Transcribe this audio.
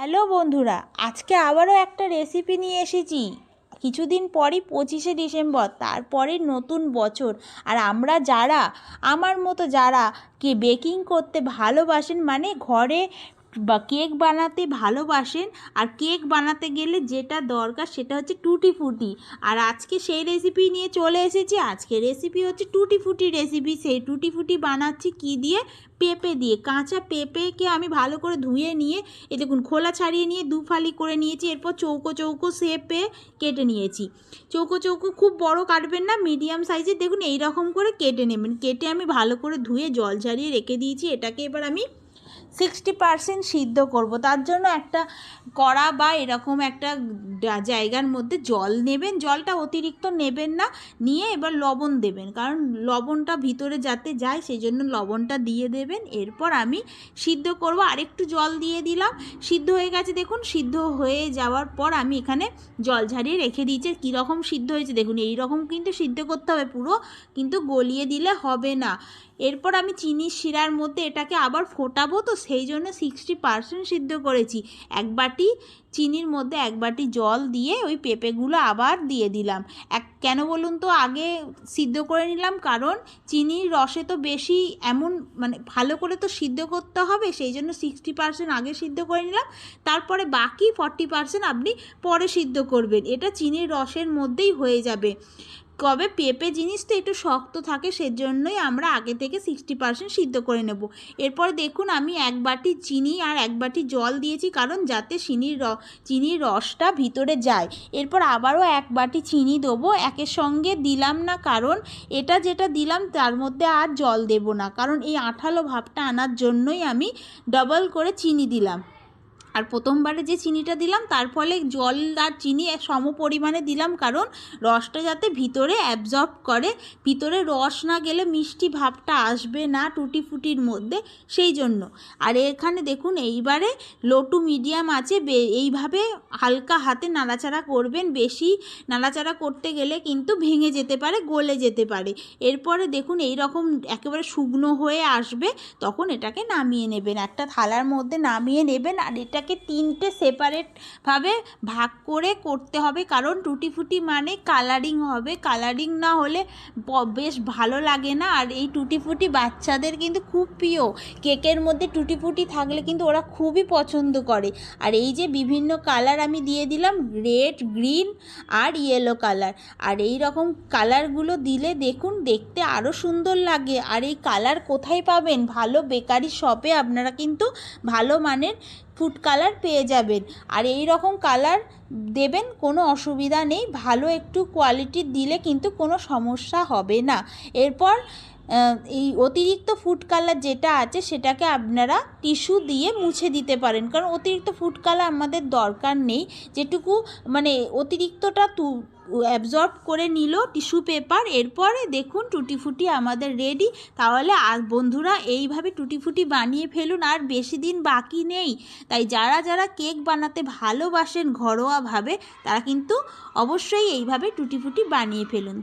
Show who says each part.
Speaker 1: Hello বন্ধুরা, আজকে আবারও একটা রেসিপি নিয়ে এসেছি। কিছুদিন পরই পঁচিশে ডিসেম্বর, তারপরে নতুন বছর। আর আমরা যারা, আমার মতো যারা, কে বেকিং করতে ভালোবাসেন মানে ঘরে বা কেক বানাতে ভালোবাসেন। আর কেক বানাতে গেলে যেটা দরকার সেটা হচ্ছে টুটি ফুটি। আর আজকে সেই রেসিপি নিয়ে চলে এসেছি। আজকে রেসিপি হচ্ছে টুটি ফুটি রেসিপি সেই টুটি ফুটি বানাচ্ছি কি দিয়ে? পেঁপে দিয়ে। কাঁচা পেঁপেকে আমি ভালো করে ধুয়ে নিয়ে এ দেখুন খোলা ছাড়িয়ে নিয়ে দু ফালি করে নিয়েছি। এরপর চৌকো চৌকো শেপে কেটে নিয়েছি। চৌকো চৌকো খুব বড় কাটবেন না মিডিয়াম সাইজের দেখুন এই রকম করে কেটে নেবেন। কেটে আমি ভালো করে ধুয়ে জল ঝারিয়ে রেখে দিয়েছি। এটাকে এবার আমি সিক্সটি পারসেন্ট সিদ্ধ করব। তার জন্য একটা কড়া বা এরকম একটা জায়গার মধ্যে জল নেবেন। জলটা অতিরিক্ত নেবেন না, নিয়ে এবার লবণ দেবেন। কারণ লবণটা ভিতরে যাতে যায় সেই জন্য লবণটা দিয়ে দেবেন। এরপর আমি সিদ্ধ করব। আরেকটু জল দিয়ে দিলাম। সিদ্ধ হয়ে গেছে। দেখুন, সিদ্ধ হয়ে যাওয়ার পর আমি এখানে জল ঝারিয়ে রেখে দিয়েছি। কীরকম সিদ্ধ হয়েছে দেখুন এই রকম কিন্তু সিদ্ধ করতে হবে পুরো, কিন্তু গলিয়ে দিলে হবে না। এরপর আমি চিনির শিরার মধ্যে এটাকে আবার ফোটাবো। তো সেই জন্য সিক্সটি পারসেন্ট সিদ্ধ করেছি। এক বাটি চিনির মধ্যে এক বাটি জল দিয়ে ওই পেঁপেগুলো আবার দিয়ে দিলাম। এক, কেন বলুন তো, আগে সিদ্ধ করে নিলাম কারণ চিনির রসে তো বেশি এমন মানে ভালো করে তো সিদ্ধ করতে হবে সেই জন্য সিক্সটি পারসেন্ট আগে সিদ্ধ করে নিলাম। তারপরে বাকি ফর্টি পারসেন্ট আপনি পরে সিদ্ধ করবেন। এটা চিনির রসের মধ্যেই হয়ে যাবে। কবে পেঁপে জিনিস তো একটু শক্ত থাকে, সেজন্যই আমরা আগে থেকে সিক্সটি পার্সেন্ট সিদ্ধ করে নেব। এরপর দেখুন, আমি এক বাটি চিনি আর এক বাটি জল দিয়েছি, কারণ যাতে চিনির র, চিনির রসটা ভিতরে যায়। এরপর আবারও এক বাটি চিনি দেবো, একের সঙ্গে দিলাম না, কারণ এটা যেটা দিলাম, তার মধ্যে আর জল দেব না। কারণ এই আঠালো ভাবটা আনার জন্যই আমি ডবল করে চিনি দিলাম। আর প্রথমবারে যে চিনিটা দিলাম, তার ফলে জল আর চিনি সম পরিমাণে দিলাম, কারণ রসটা যাতে ভিতরে অ্যাবজর্ব করে, ভিতরে রস না গেলে মিষ্টি ভাবটা আসবে না টুটি ফুটির মধ্যে, সেই জন্য। আর এখানে দেখুন, এইবারে লো টু মিডিয়াম আছে এইভাবে হালকা হাতে নাড়াচাড়া করবেন, বেশি নাড়াচাড়া করতে গেলে কিন্তু ভেঙে যেতে পারে, গলে যেতে পারে। এরপরে দেখুন এই রকম একেবারে শুকনো হয়ে আসবে, তখন এটাকে নামিয়ে নেবেন। একটা থালার মধ্যে নামিয়ে নেবেন, আর এটা এটাকে তিনটে সেপারেটভাবে ভাগ করে করতে হবে। কারণ টুটি ফুটি মানে কালারিং হবে। কালারিং না হলে বেশ ভালো লাগে না। আর এই টুটি ফুটি বাচ্চাদের কিন্তু খুব প্রিয়। কেকের মধ্যে টুটি ফুটি থাকলে কিন্তু ওরা খুবই পছন্দ করে। আর এই যে বিভিন্ন কালার আমি দিয়ে দিলাম রেড গ্রিন আর ইয়েলো কালার আর এই রকম কালারগুলো দিলে দেখুন, দেখতে আরও সুন্দর লাগে। আর এই কালার কোথায় পাবেন? ভালো বেকারি শপে আপনারা কিন্তু ভালো মানের ফুড কালার পেয়ে যাবেন। আর এই রকম কালার দেবেন, কোনো অসুবিধা নেই। ভালো একটু কোয়ালিটির দিলে কিন্তু কোনো সমস্যা হবে না। এরপর এই অতিরিক্ত ফুড কালার যেটা আছে সেটাকে আপনারা টিস্যু দিয়ে মুছে দিতে পারেন। কারণ অতিরিক্ত ফুড কালার আমাদের দরকার নেই। যেটুকু মানে অতিরিক্তটা তু অ্যাবজর্ব করে নিল টিস্যু পেপার এরপরে দেখুন টুটি ফুটি আমাদের রেডি তাহলে আর বন্ধুরা এইভাবে টুটি ফুটি বানিয়ে ফেলুন, আর বেশি দিন বাকি নেই। তাই যারা যারা কেক বানাতে ভালোবাসেন ঘরোয়াভাবে, তারা কিন্তু অবশ্যই এইভাবে টুটি ফুটি বানিয়ে ফেলুন।